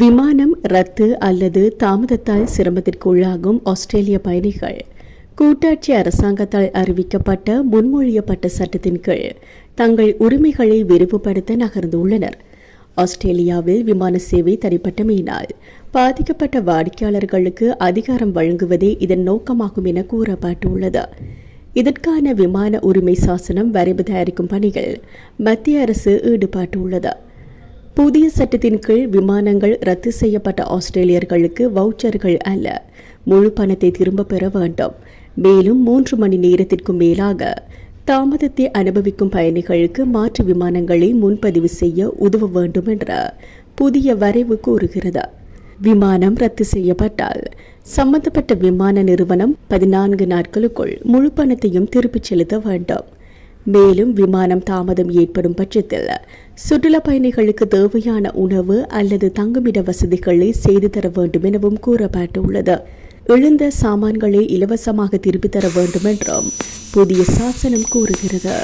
விமானம் ரத்து அல்லது தாமதத்தால் சிரமத்திற்குள்ளாகும் ஆஸ்திரேலிய பயணிகள். கூட்டாட்சி அரசாங்கத்தால் அறிவிக்கப்பட்ட முன்மொழியப்பட்ட சட்டத்தின் கீழ் தங்கள் உரிமைகளை விரிவுபடுத்த நகர்ந்துள்ளனர். ஆஸ்திரேலியாவில் விமான சேவை தனிப்பட்டமையினால் பாதிக்கப்பட்ட வாடிக்கையாளர்களுக்கு அதிகாரம் வழங்குவதே இதன் நோக்கமாகும் என கூறப்பட்டுள்ளது. இதற்கான விமான உரிமை சாசனம் வரைவு தயாரிக்கும் பணிகள் மத்திய அரசு ஈடுபட்டுள்ளது. புதிய சட்டத்தின் கீழ் விமானங்கள் ரத்து செய்யப்பட்ட ஆஸ்திரேலியர்களுக்கு வவுச்சர்கள் அல்ல. முழு பணத்தை திரும்ப பெற வேண்டும். மேலும் மூன்று மணி நேரத்திற்கும் மேலாக தாமதத்தை அனுபவிக்கும் பயணிகளுக்கு மாற்று விமானங்களை முன்பதிவு செய்ய உதவ வேண்டும் என்ற புதிய வரைவு கூறுகிறது. விமானம் ரத்து செய்யப்பட்டால் சம்பந்தப்பட்ட விமான நிறுவனம் பதினான்கு நாட்களுக்குள் முழு பணத்தையும் திருப்பிச் செலுத்த வேண்டும். மேலும் விமானம் தாமதம் ஏற்படும் பட்சத்தில் சுற்றுலா பயணிகளுக்கு தேவையான உணவு அல்லது தங்குமிட வசதிகளை செய்து தர வேண்டும் எனவும் கூறப்பட்டுள்ளது. எழுந்த சாமான்களை இலவசமாக திருப்பித் தர வேண்டும் என்றும் புதிய சாசனம் கூறுகிறது.